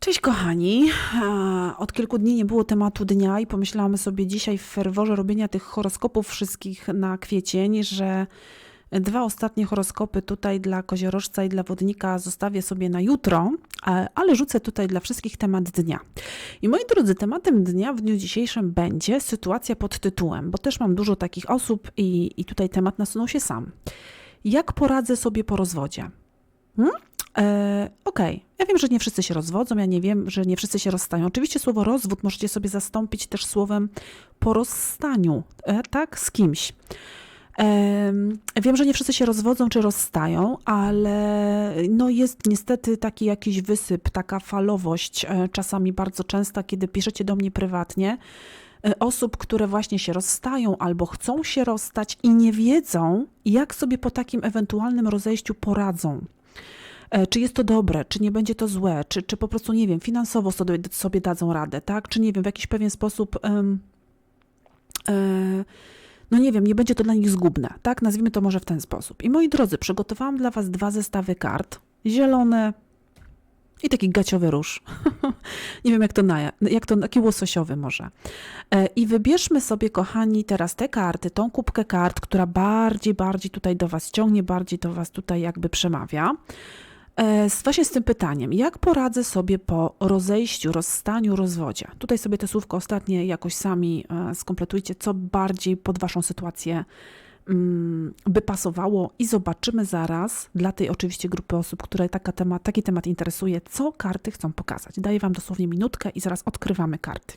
Cześć kochani. Od kilku dni nie było tematu dnia i pomyślałam sobie dzisiaj w ferworze robienia tych horoskopów wszystkich na kwiecień, że dwa ostatnie horoskopy tutaj dla koziorożca i dla wodnika zostawię sobie na jutro, ale rzucę tutaj dla wszystkich temat dnia. I moi drodzy, tematem dnia w dniu dzisiejszym będzie sytuacja pod tytułem, bo też mam dużo takich osób i, i tutaj temat nasunął się sam. Jak poradzę sobie po rozwodzie? Hmm? E, Okej, ja wiem, że nie wszyscy się rozwodzą, ja nie wiem, że nie wszyscy się rozstają. Oczywiście słowo rozwód możecie sobie zastąpić też słowem po rozstaniu, e, tak, z kimś. Em, Wiem, że nie wszyscy się rozwodzą czy rozstają, ale no jest niestety taki jakiś wysyp, taka falowość, e, czasami bardzo częsta, kiedy piszecie do mnie prywatnie, e, osób, które właśnie się rozstają albo chcą się rozstać i nie wiedzą, jak sobie po takim ewentualnym rozejściu poradzą. E, Czy jest to dobre, czy nie będzie to złe, czy, czy po prostu, nie wiem, finansowo sobie, dadzą radę, tak? Czy nie wiem, w jakiś pewien sposób. e, no nie wiem, nie będzie to dla nich zgubne, tak? Nazwijmy to może w ten sposób. I moi drodzy, przygotowałam dla Was dwa zestawy kart. Zielone i taki gaciowy róż. nie wiem, jak to, na, jak to, taki łososiowy może. E, I wybierzmy sobie, kochani, teraz te karty, tą kubkę kart, która bardziej, bardziej tutaj do Was ciągnie, bardziej do Was tutaj jakby przemawia. E, z- Właśnie z tym pytaniem, jak poradzę sobie po rozejściu, rozstaniu, rozwodzie? Tutaj sobie te słówko ostatnie jakoś sami e, skompletujcie, co bardziej pod Waszą sytuację mm, by pasowało i zobaczymy zaraz dla tej oczywiście grupy osób, które taka temat, taki temat interesuje, co karty chcą pokazać. Daję Wam dosłownie minutkę i zaraz odkrywamy karty.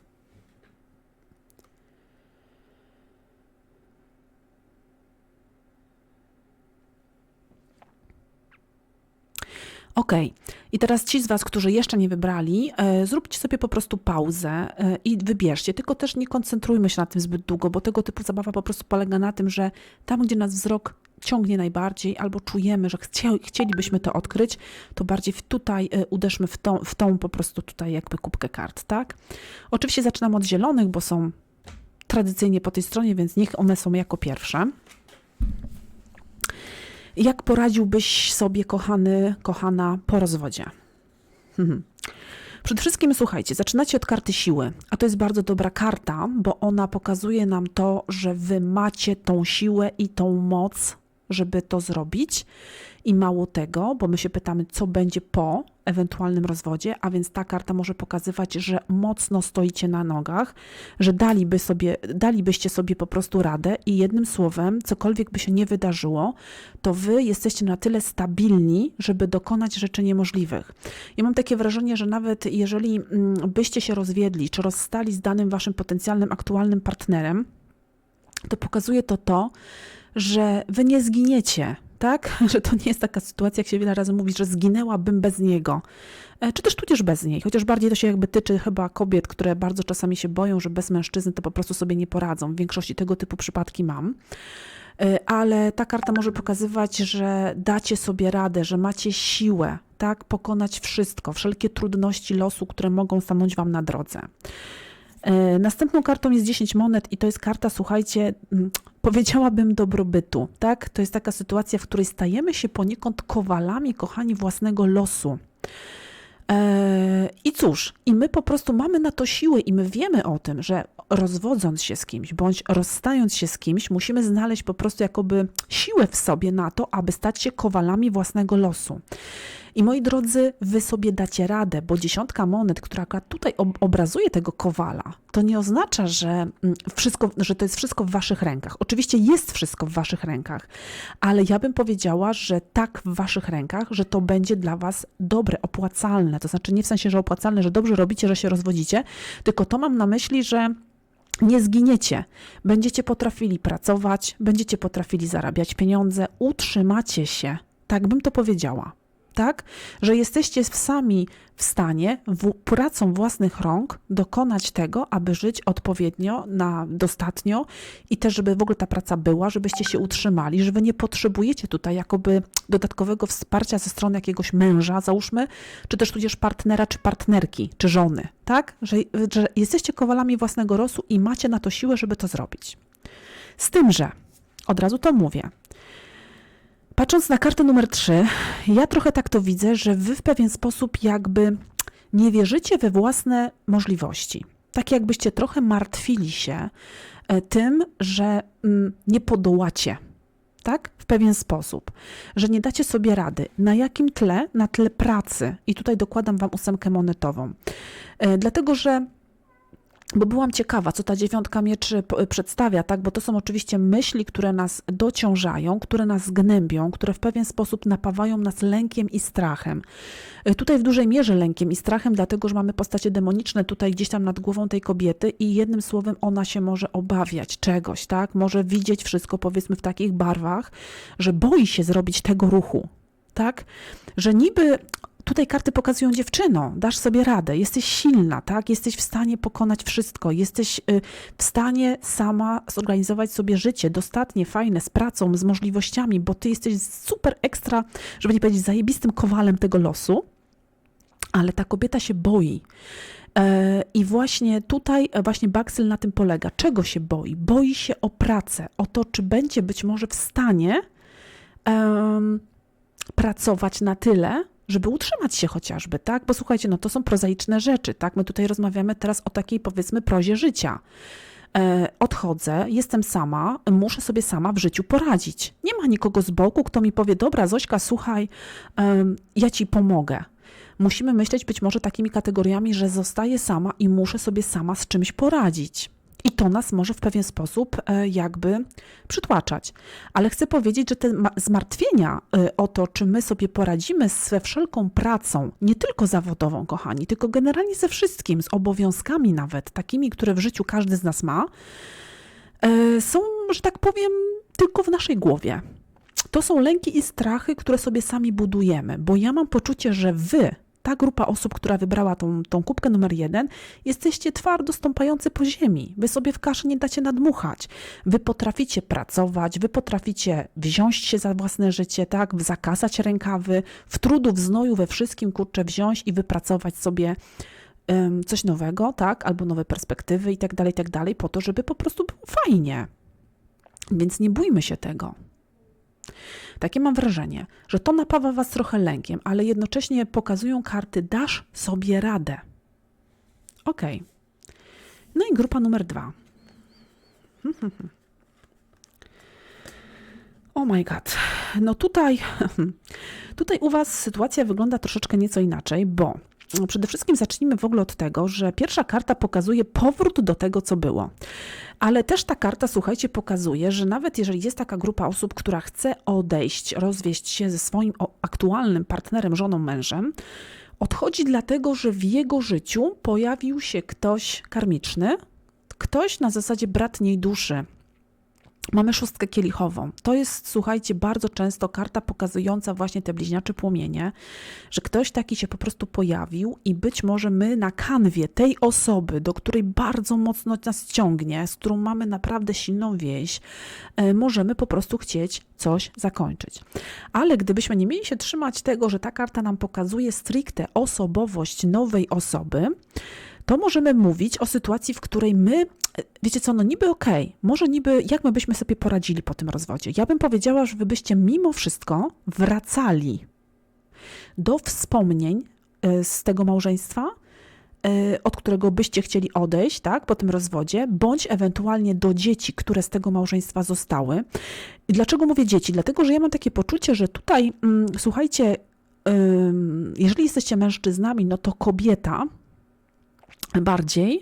Ok, i teraz ci z Was, którzy jeszcze nie wybrali, e, zróbcie sobie po prostu pauzę e, i wybierzcie. Tylko też nie koncentrujmy się na tym zbyt długo, bo tego typu zabawa po prostu polega na tym, że tam, gdzie nas wzrok ciągnie najbardziej, albo czujemy, że chcie, chcielibyśmy to odkryć, to bardziej tutaj e, uderzmy w tą, w tą po prostu tutaj jakby kubkę kart, tak? Oczywiście zaczynam od zielonych, bo są tradycyjnie po tej stronie, więc niech one są jako pierwsze. Jak poradziłbyś sobie, kochany, kochana, po rozwodzie? Mhm. Przede wszystkim słuchajcie, zaczynacie od karty siły, a to jest bardzo dobra karta, bo ona pokazuje nam to, że wy macie tą siłę i tą moc, żeby to zrobić. I mało tego, bo my się pytamy, co będzie po ewentualnym rozwodzie, a więc ta karta może pokazywać, że mocno stoicie na nogach, że daliby sobie, dalibyście sobie po prostu radę i jednym słowem, cokolwiek by się nie wydarzyło, to wy jesteście na tyle stabilni, żeby dokonać rzeczy niemożliwych. Ja mam takie wrażenie, że nawet jeżeli mm, byście się rozwiedli, czy rozstali z danym waszym potencjalnym, aktualnym partnerem, to pokazuje to to, że wy nie zginiecie, tak? Że to nie jest taka sytuacja, jak się wiele razy mówi, że zginęłabym bez niego. E, Czy też tudzież bez niej, chociaż bardziej to się jakby tyczy chyba kobiet, które bardzo czasami się boją, że bez mężczyzny to po prostu sobie nie poradzą. W większości tego typu przypadki mam. E, Ale ta karta może pokazywać, że dacie sobie radę, że macie siłę, tak? Pokonać wszystko, wszelkie trudności losu, które mogą stanąć wam na drodze. E, Następną kartą jest 10 monet i to jest karta, słuchajcie, mm, powiedziałabym dobrobytu, tak? To jest taka sytuacja, w której stajemy się poniekąd kowalami, kochani, własnego losu. E, I cóż, i my po prostu mamy na to siłę i my wiemy o tym, że rozwodząc się z kimś bądź rozstając się z kimś, musimy znaleźć po prostu jakoby siłę w sobie na to, aby stać się kowalami własnego losu. I moi drodzy, wy sobie dacie radę, bo dziesiątka monet, która akurat tutaj ob- obrazuje tego kowala, to nie oznacza, że, mm, wszystko, że to jest wszystko w waszych rękach. Oczywiście jest wszystko w waszych rękach, ale ja bym powiedziała, że tak w waszych rękach, że to będzie dla was dobre, opłacalne. To znaczy nie w sensie, że opłacalne, że dobrze robicie, że się rozwodzicie, tylko to mam na myśli, że nie zginiecie. Będziecie potrafili pracować, będziecie potrafili zarabiać pieniądze, utrzymacie się. Tak bym to powiedziała. Tak? Że jesteście sami w stanie w, pracą własnych rąk dokonać tego, aby żyć odpowiednio, na dostatnio i też, żeby w ogóle ta praca była, żebyście się utrzymali, że wy nie potrzebujecie tutaj jakoby dodatkowego wsparcia ze strony jakiegoś męża, załóżmy, czy też tudzież partnera, czy partnerki, czy żony, tak? Że, że jesteście kowalami własnego losu i macie na to siłę, żeby to zrobić. Z tym, że od razu to mówię. Patrząc na kartę numer 3, ja trochę tak to widzę, że wy w pewien sposób jakby nie wierzycie we własne możliwości. Tak jakbyście trochę martwili się e, tym, że mm, nie podołacie, tak? W pewien sposób, że nie dacie sobie rady. Na jakim tle? Na tle pracy. I tutaj dokładam Wam ósemkę monetową. E, Dlatego, że bo byłam ciekawa, co ta dziewiątka mieczy p- przedstawia, tak? Bo to są oczywiście myśli, które nas dociążają, które nas gnębią, które w pewien sposób napawają nas lękiem i strachem. Y, Tutaj w dużej mierze lękiem i strachem, dlatego że mamy postacie demoniczne tutaj gdzieś tam nad głową tej kobiety i jednym słowem ona się może obawiać czegoś, tak? Może widzieć wszystko powiedzmy w takich barwach, że boi się zrobić tego ruchu, tak? Że niby tutaj karty pokazują dziewczyno, dasz sobie radę, jesteś silna, tak? Jesteś w stanie pokonać wszystko, jesteś y, w stanie sama zorganizować sobie życie dostatnie, fajne, z pracą, z możliwościami, bo ty jesteś super ekstra, żeby nie powiedzieć zajebistym kowalem tego losu, ale ta kobieta się boi. E, I właśnie tutaj, e, właśnie Baxel na tym polega. Czego się boi? Boi się o pracę, o to, czy będzie być może w stanie em, pracować na tyle, żeby utrzymać się chociażby, tak? Bo słuchajcie, no to są prozaiczne rzeczy, tak? My tutaj rozmawiamy teraz o takiej powiedzmy prozie życia. E, odchodzę, jestem sama, muszę sobie sama w życiu poradzić. Nie ma nikogo z boku, kto mi powie, dobra, Zośka, słuchaj, ja ci pomogę. Musimy myśleć być może takimi kategoriami, że zostaję sama i muszę sobie sama z czymś poradzić. I to nas może w pewien sposób e, jakby przytłaczać. Ale chcę powiedzieć, że te ma- zmartwienia e, o to, czy my sobie poradzimy ze wszelką pracą, nie tylko zawodową, kochani, tylko generalnie ze wszystkim, z obowiązkami nawet, takimi, które w życiu każdy z nas ma, e, są, że tak powiem, tylko w naszej głowie. To są lęki i strachy, które sobie sami budujemy, bo ja mam poczucie, że wy, ta grupa osób, która wybrała tą, tą kubkę numer jeden, jesteście twardo stąpający po ziemi. Wy sobie w kaszy nie dacie nadmuchać. Wy potraficie pracować, wy potraficie wziąć się za własne życie, tak, zakasać rękawy, w trudu, w znoju, we wszystkim, kurczę, wziąć i wypracować sobie em, coś nowego, tak, albo nowe perspektywy i tak dalej, tak dalej, po to, żeby po prostu było fajnie. Więc nie bójmy się tego. Takie mam wrażenie, że to napawa Was trochę lękiem, ale jednocześnie pokazują karty, dasz sobie radę. Ok. No i grupa numer dwa. Oh my god. No tutaj, tutaj u Was sytuacja wygląda troszeczkę nieco inaczej, bo przede wszystkim zacznijmy w ogóle od tego, że pierwsza karta pokazuje powrót do tego, co było. Ale też ta karta, słuchajcie, pokazuje, że nawet jeżeli jest taka grupa osób, która chce odejść, rozwieść się ze swoim aktualnym partnerem, żoną, mężem, odchodzi dlatego, że w jego życiu pojawił się ktoś karmiczny, ktoś na zasadzie bratniej duszy, Mamy szóstkę kielichową. To jest, słuchajcie, bardzo często karta pokazująca właśnie te bliźniacze płomienie, że ktoś taki się po prostu pojawił i być może my na kanwie tej osoby, do której bardzo mocno nas ciągnie, z którą mamy naprawdę silną więź, e, możemy po prostu chcieć coś zakończyć. Ale gdybyśmy nie mieli się trzymać tego, że ta karta nam pokazuje stricte osobowość nowej osoby, to możemy mówić o sytuacji, w której my, wiecie co, no niby okej, może niby, jak my byśmy sobie poradzili po tym rozwodzie? Ja bym powiedziała, że wy byście mimo wszystko wracali do wspomnień e, z tego małżeństwa, e, od którego byście chcieli odejść, tak, po tym rozwodzie, bądź ewentualnie do dzieci, które z tego małżeństwa zostały. I dlaczego mówię dzieci? Dlatego, że ja mam takie poczucie, że tutaj, mm, słuchajcie, jeżeli jesteście mężczyznami, no to kobieta bardziej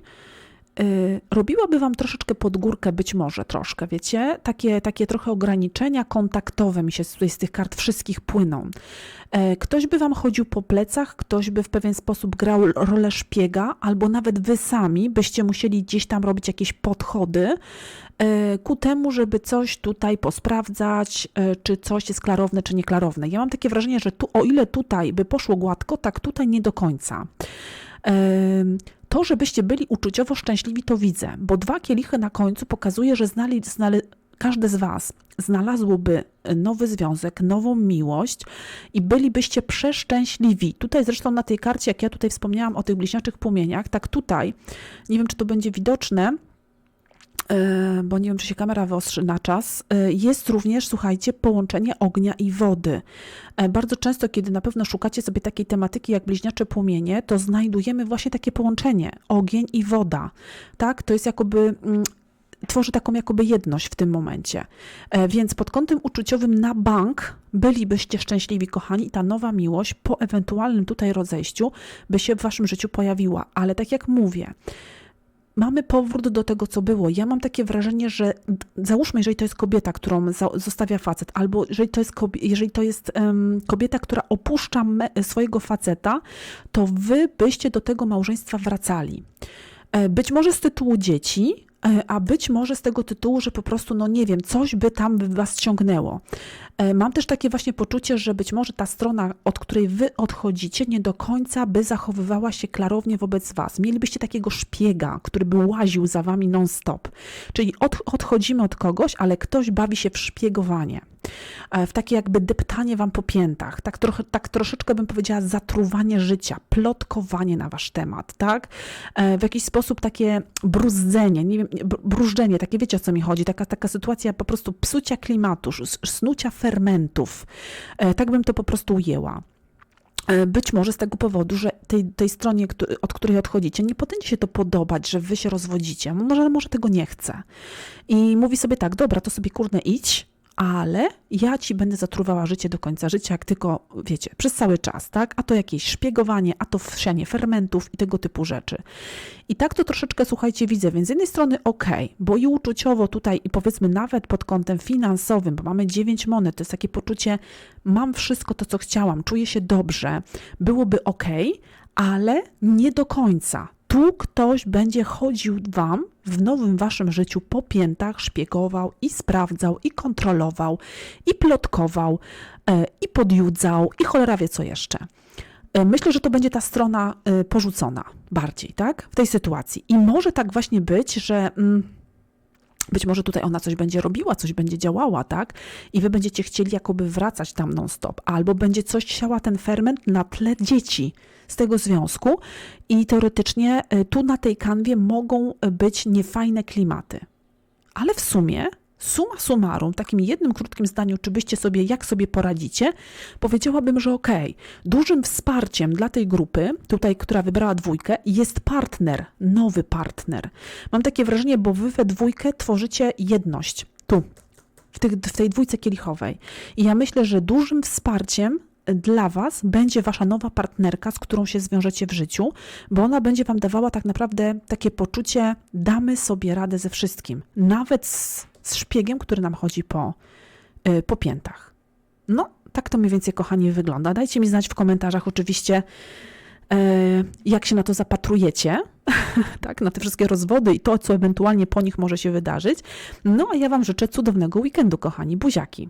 y, robiłaby wam troszeczkę pod górkę, być może troszkę, wiecie? Takie, takie trochę ograniczenia kontaktowe mi się tutaj z tych kart wszystkich płyną. E, Ktoś by wam chodził po plecach, ktoś by w pewien sposób grał rolę szpiega, albo nawet wy sami byście musieli gdzieś tam robić jakieś podchody e, ku temu, żeby coś tutaj posprawdzać, e, czy coś jest klarowne, czy nieklarowne. Ja mam takie wrażenie, że tu, o ile tutaj by poszło gładko, tak tutaj nie do końca. To, żebyście byli uczuciowo szczęśliwi, to widzę, bo dwa kielichy na końcu pokazuje, że znali, znale, każdy z Was znalazłoby nowy związek, nową miłość i bylibyście przeszczęśliwi. Tutaj zresztą na tej karcie, jak ja tutaj wspomniałam o tych bliźniaczych płomieniach, tak tutaj, nie wiem czy to będzie widoczne, e, bo nie wiem, czy się kamera wyostrzy na czas, e, jest również, słuchajcie, połączenie ognia i wody. E, Bardzo często, kiedy na pewno szukacie sobie takiej tematyki jak bliźniacze płomienie, to znajdujemy właśnie takie połączenie ogień i woda. Tak, to jest jakoby. mm, Tworzy taką jakoby jedność w tym momencie. E, Więc pod kątem uczuciowym na bank bylibyście szczęśliwi, kochani, i ta nowa miłość po ewentualnym tutaj rozejściu by się w waszym życiu pojawiła. Ale tak jak mówię, mamy powrót do tego, co było. Ja mam takie wrażenie, że załóżmy, jeżeli to jest kobieta, którą zostawia facet, albo jeżeli to jest, jeżeli to jest em, kobieta, która opuszcza swojego faceta, to wy byście do tego małżeństwa wracali. E, Być może z tytułu dzieci, a być może z tego tytułu, że po prostu, no nie wiem, coś by tam was ściągnęło. E, Mam też takie właśnie poczucie, że być może ta strona, od której wy odchodzicie, nie do końca by zachowywała się klarownie wobec was. Mielibyście takiego szpiega, który by łaził za wami non-stop. Czyli od, odchodzimy od kogoś, ale ktoś bawi się w szpiegowanie. E, W takie jakby deptanie wam po piętach. Tak, trochę, tak troszeczkę bym powiedziała zatruwanie życia, plotkowanie na wasz temat, tak? E, W jakiś sposób takie brudzenie, nie wiem, nie, br- brużdżenie, takie wiecie o co mi chodzi, taka, taka sytuacja po prostu psucia klimatu, snucia fermentów. E, Tak bym to po prostu ujęła. Być może z tego powodu, że tej, tej stronie, od której odchodzicie, nie będzie się to podobać, że wy się rozwodzicie. Może, może tego nie chce. I mówi sobie tak, dobra, to sobie kurde idź, ale ja ci będę zatruwała życie do końca życia, jak tylko, wiecie, przez cały czas, tak? A to jakieś szpiegowanie, a to wsianie fermentów i tego typu rzeczy. I tak to troszeczkę, słuchajcie, widzę, więc z jednej strony ok, bo i uczuciowo tutaj i powiedzmy nawet pod kątem finansowym, bo mamy dziewięć monet, to jest takie poczucie, mam wszystko to, co chciałam, czuję się dobrze, byłoby ok, ale nie do końca. Tu ktoś będzie chodził wam w nowym waszym życiu po piętach, szpiegował i sprawdzał, i kontrolował, i plotkował, e, i podjudzał, i cholera wie co jeszcze. E, Myślę, że to będzie ta strona e, porzucona bardziej, tak? W tej sytuacji. I może tak właśnie być, że. Mm, być może tutaj ona coś będzie robiła, coś będzie działała, tak? I wy będziecie chcieli jakoby wracać tam non-stop, albo będzie coś siała ten ferment na tle dzieci z tego związku i teoretycznie y, tu na tej kanwie mogą y, być niefajne klimaty. Ale w sumie, suma summarum, takim jednym krótkim zdaniu, czy byście sobie, jak sobie poradzicie, powiedziałabym, że okej, dużym wsparciem dla tej grupy, tutaj, która wybrała dwójkę, jest partner, nowy partner. Mam takie wrażenie, bo wy we dwójkę tworzycie jedność. Tu, w, tych, w tej dwójce kielichowej. I ja myślę, że dużym wsparciem dla Was będzie Wasza nowa partnerka, z którą się zwiążecie w życiu, bo ona będzie Wam dawała tak naprawdę takie poczucie, damy sobie radę ze wszystkim, nawet z, z szpiegiem, który nam chodzi po, y, po piętach. No, tak to mniej więcej, kochani, wygląda. Dajcie mi znać w komentarzach oczywiście, e, jak się na to zapatrujecie, tak, na te wszystkie rozwody i to, co ewentualnie po nich może się wydarzyć. No, a ja Wam życzę cudownego weekendu, kochani, buziaki.